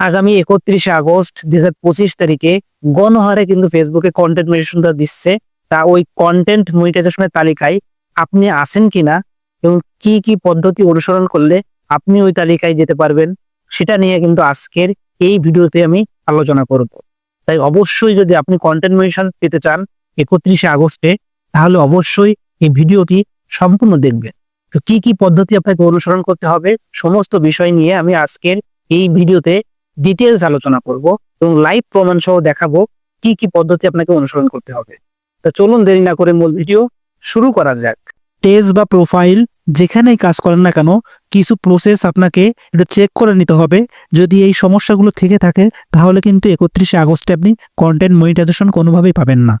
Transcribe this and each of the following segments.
আগামী একত্রিশে আগস্ট দুই হাজার পঁচিশ তারিখে গণহারে কিন্তু ফেসবুকে কন্টেন্ট মনিটাইজেশনটা দিচ্ছে। তা ওই কন্টেন্ট মনিটাইজেশনের তালিকায় আপনি আছেন কিনা এবং কি কি পদ্ধতি অনুসরণ করলে আপনি ওই তালিকায় যেতে পারবেন, সেটা নিয়ে কিন্তু আজকের এই ভিডিওতে আমি আলোচনা করব। তাই অবশ্যই যদি আপনি কন্টেন্ট মনিটাইজেশন পেতে চান একত্রিশে আগস্টে, তাহলে অবশ্যই এই ভিডিওটি সম্পূর্ণ দেখবেন। তো কি কি পদ্ধতি আপনাকে অনুসরণ করতে হবে, সমস্ত বিষয় নিয়ে আমি আজকের এই ভিডিওতে ডিটেলস আলোচনা করব এবং লাইভ প্রমাণ সহ দেখাবো কি কি পদ্ধতি আপনাকে অনুসরণ করতে হবে। তা চলুন দেরি না করে মূল ভিডিও শুরু করা যাক। টেজ বা প্রোফাইল যেখানেই কাজ করেন না কেন, কিছু প্রসেস আপনাকে এটা চেক করে নিতে হবে। যদি এই সমস্যাগুলো থেকে থাকে, তাহলে কিন্তু একত্রিশে আগস্টে আপনি কন্টেন্ট মনিটাইজেশন কোনোভাবেই পাবেন না।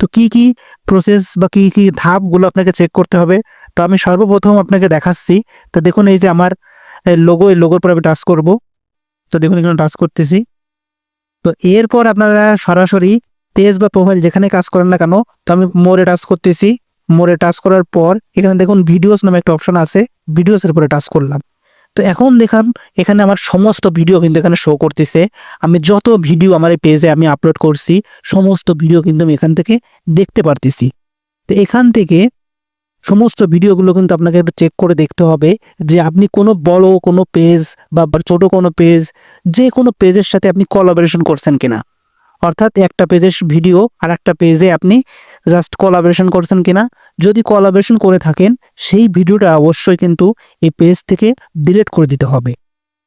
তো কি কি প্রসেস বা কি কি ধাপগুলো আপনাকে চেক করতে হবে? তো আমি সর্বপ্রথম আপনাকে দেখাচ্ছি। তো দেখুন, এই যে আমার লোগো এই লোগোর পর আমি টাচ করব। তো দেখুন এখানে টাচ করতেছি। তো এরপর আপনারা সরাসরি পেজ বা প্রোফাইল যেখানে কাজ করেন না কেন, তো আমি মোরে টাচ করতেছি। মোরে টাচ করার পর এখানে দেখুন ভিডিওস নামে একটা অপশন আছে ভিডিওস এর উপরে টাচ করলাম। তো এখন দেখাম এখানে আমার সমস্ত ভিডিও কিন্তু এখানে শো করতেছে। আমি যত ভিডিও আমার এই পেজে আমি আপলোড করছি, সমস্ত ভিডিও কিন্তু আমি এখান থেকে দেখতে পারতেছি। তো এখান থেকে সমস্ত ভিডিওগুলো কিন্তু আপনাকে একটু চেক করে দেখতে হবে যে আপনি কোনো বড় কোনো পেজ বা ছোট কোনো পেজ যে কোনো পেজের সাথে আপনি কোলাবোরেশন করছেন কিনা। অর্থাৎ একটা পেজের ভিডিও আর একটা পেজে আপনি জাস্ট কোলাবোরেশন করছেন কিনা। যদি কোলাবোরেশন করে থাকেন, সেই ভিডিওটা অবশ্যই কিন্তু এই পেজ থেকে ডিলিট করে দিতে হবে।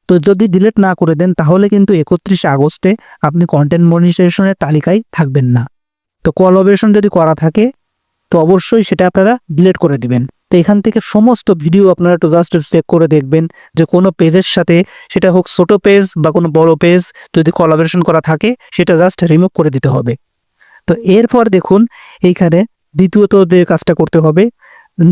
তো যদি ডিলিট না করে দেন, তাহলে কিন্তু একত্রিশে আগস্টে আপনি কন্টেন্ট মনিটাইজেশনের তালিকায় থাকবেন না। তো কোলাবোরেশন যদি করা থাকে তো অবশ্যই সেটা আপনারা ডিলিট করে দিবেন। তো এখান থেকে সমস্ত ভিডিও আপনারা একটু জাস্ট চেক করে দেখবেন যে কোনো পেজের সাথে সেটা হোক ছোট পেজ বা কোনো বড় পেজ যদি কোলাবোরেশন করা থাকে, সেটা জাস্ট রিমুভ করে দিতে হবে। তো এরপর দেখুন, এইখানে দ্বিতীয়ত যে কাজটা করতে হবে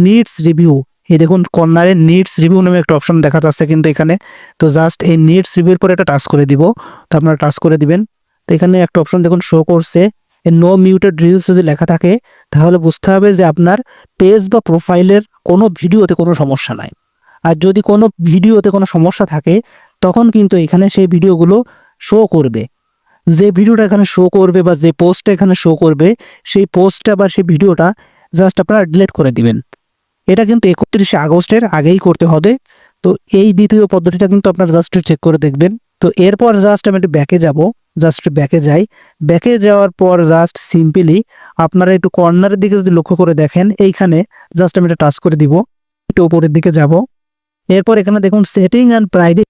নিডস রিভিউ এই দেখুন, কর্নারে নিডস রিভিউ নামে একটা অপশন দেখা যাচ্ছে কিন্তু এখানে। তো জাস্ট এই নিডস রিভিউর পরে একটা টাচ করে দিব। তো আপনারা টাচ করে দিবেন। তো এখানে একটা অপশন দেখুন শো করছে। নো মিউটেড রিলস যদি লেখা থাকে, তাহলে বুঝতে হবে যে আপনার পেজ বা প্রোফাইলের কোনো ভিডিওতে কোনো সমস্যা নাই। আর যদি কোনো ভিডিওতে কোনো সমস্যা থাকে, তখন কিন্তু এখানে সেই ভিডিওগুলো শো করবে। যে ভিডিওটা এখানে শো করবে বা যে পোস্টটা এখানে শো করবে, সেই পোস্টটা বা সেই ভিডিওটা জাস্ট আপনারা ডিলিট করে দিবেন। এটা কিন্তু একত্রিশে আগস্টের আগেই করতে হবে। তো এই দ্বিতীয় পদ্ধতিটা কিন্তু আপনারা জাস্ট চেক করে দেখবেন। তো এরপর জাস্ট আমি একটু ব্যাকে যাব। জাস্ট ব্যাকে যাই। ব্যাকে যাওয়ার পর জাস্ট সিম্পলি আপনারা একটু কর্নারের দিকে যদি লক্ষ্য করে দেখেন, এইখানে জাস্ট আমি এটা টাচ করে দিব। একটু উপরের দিকে যাব। এরপর এখানে দেখুন সেটিং অ্যান্ড প্রাইভেট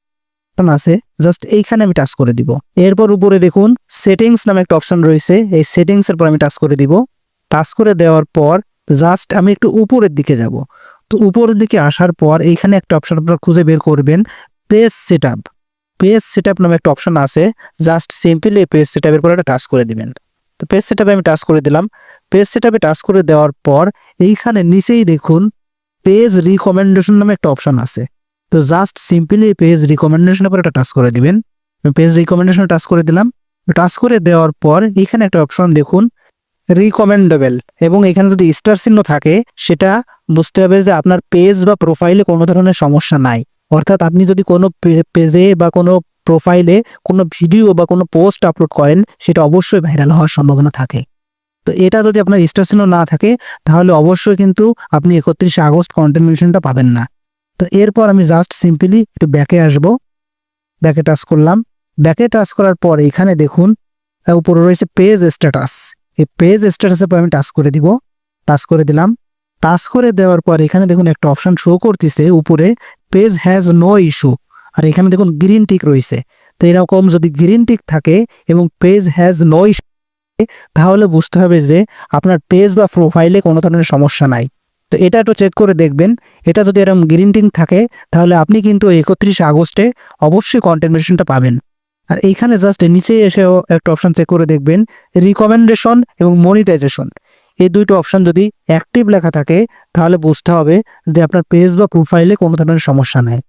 আছে। জাস্ট এইখানে আমি টাচ করে দিব। এরপর উপরে দেখুন সেটিংস নামে একটা অপশন রয়েছে। এই সেটিংস এর পর আমি টাচ করে দিব। টাচ করে দেওয়ার পর জাস্ট আমি একটু উপরের দিকে যাব। তো উপরের দিকে আসার পর এইখানে একটা অপশন আপনারা খুঁজে বের করবেন page set page set up নামে একটা অপশন আছে। জাস্ট সিম্পলি এই পেজ সেট আপের পর একটা টাচ করে দিবেন। তো পেজ সেট আমি টাচ করে দিলাম। পেজ সেট আপে টাচ করে দেওয়ার পর এইখানে নিচেই দেখুন পেজ রিকমেন্ডেশন নামে একটা অপশন আছে। তো জাস্ট সিম্পলি পেজ রিকমেন্ডেশনের পর একটা টাচ করে দিবেন। পেজ রিকমেন্ডেশন টাচ করে দিলাম। টাচ করে দেওয়ার পর এখানে একটা অপশন দেখুন রিকমেন্ডেবল এবং এখানে যদি স্টার চিহ্ন থাকে, সেটা বুঝতে হবে যে আপনার পেজ বা প্রোফাইলে কোনো ধরনের সমস্যা নাই। অর্থাৎ আপনি যদি কোনো পেজে বা কোনো প্রোফাইলে কোনো ভিডিও বা কোনো পোস্ট আপলোড করেন, সেটা অবশ্যই ভাইরাল হওয়ার সম্ভাবনা থাকে। তো এটা যদি আপনার চিহ্ন না থাকে, তাহলে অবশ্যই কিন্তু আপনি একত্রিশে আগস্ট কন্টেন্টেশনটা পাবেন না। তো এরপর আমি জাস্ট সিম্পলি একটু ব্যাকে আসব। ব্যাকে টাচ করলাম। ব্যাকে টাচ করার পর এখানে দেখুন উপরে রয়েছে পেজ স্ট্যাটাস এই পেজ স্ট্যাটাসের পর আমি টাচ করে দিব। টাচ করে দিলাম। টাচ করে দেওয়ার পর এখানে দেখুন একটা অপশন শো করতেছে উপরে। পেজ হ্যাজ নো ইস্যু আর এখানে দেখুন গ্রিন টিক রয়েছে। তো এরকম যদি গ্রিন টিক থাকে এবং পেজ হ্যাজ নো ইস্যু তাহলে বুঝতে হবে যে আপনার পেজ বা প্রোফাইলে কোনো ধরনের সমস্যা নাই। তো এটা একটু চেক করে দেখবেন। এটা যদি এরকম গ্রিন টিক থাকে, তাহলে আপনি কিন্তু একত্রিশে আগস্টে অবশ্যই কন্টেন্ট পাবেন। আর এইখানে জাস্ট নিচে এসেও একটা অপশন চেক করে দেখবেন। রিকমেন্ডেশন এবং মনিটাইজেশন এই দুইটো অপশান যদি অ্যাক্টিভ লেখা থাকে, তাহলে বুঝতে হবে যে আপনার পেজ বা প্রোফাইলে কোনো ধরনের সমস্যা নাই।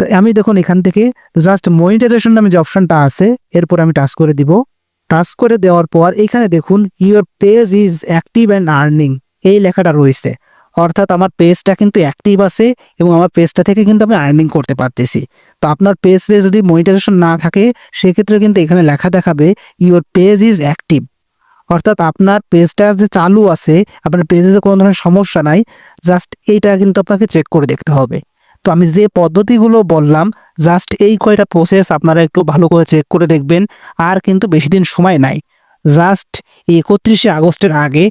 তো আমি দেখুন এখান থেকে জাস্ট মনিটাইজেশন নামে যে অপশনটা আছে, এরপর আমি টাচ করে দিব। টাচ করে দেওয়ার পর এখানে দেখুন your page is active and earning এই লেখাটা রয়েছে। অর্থাৎ আমার পেজটা কিন্তু অ্যাক্টিভ আছে এবং আমার পেজটা থেকে কিন্তু আমি আর্নিং করতে পারতেছি। তো আপনার পেজে যদি মনিটাইজেশন না থাকে, সেক্ষেত্রে কিন্তু এখানে লেখা দেখাবে ইউর পেজ ইজ অ্যাক্টিভ অর্থাৎ আপনার পেজটা যে চালু আছে, আপনার পেজে যে কোনো ধরনের সমস্যা নাই জাস্ট এইটা কিন্তু আপনাকে চেক করে দেখতে হবে। তো আমি যে পদ্ধতিগুলো বললাম জাস্ট এই কয়টা প্রসেস আপনারা একটু ভালো করে চেক করে দেখবেন, আর কিন্তু বেশি দিন সময় নাই। জাস্ট একত্রিশে আগস্টের আগে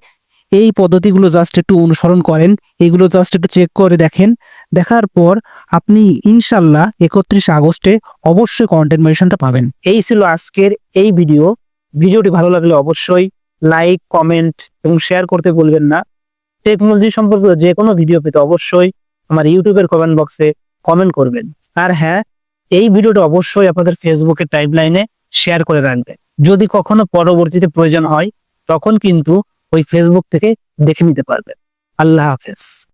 এই পদ্ধতিগুলো জাস্ট একটু অনুসরণ করেন, এগুলো জাস্ট একটু চেক করে দেখেন। দেখার পর আপনি ইনশাল্লাহ একত্রিশে আগস্টে অবশ্যই কন্টেন্ট মেশনটা পাবেন। এই ছিল আজকের এই ভিডিও ভিডিওটি ভালো লাগলে অবশ্যই লাইক কমেন্ট এবং শেয়ার করতে ভুলবেন না। টেকনোলজি সম্পর্কিত যে কোনো ভিডিও পেতে অবশ্যই আমার ইউটিউবের কমেন্ট বক্সে কমেন্ট করবেন। আর হ্যাঁ এই ভিডিওটা অবশ্যই আপনাদের ফেসবুকের টাইমলাইনে শেয়ার করে রাখবেন। যদি কখনো পরবর্তীতে প্রয়োজন হয়, তখন কিন্তু ওই ফেসবুক থেকে দেখে নিতে পারবেন। আল্লাহ হাফেজ।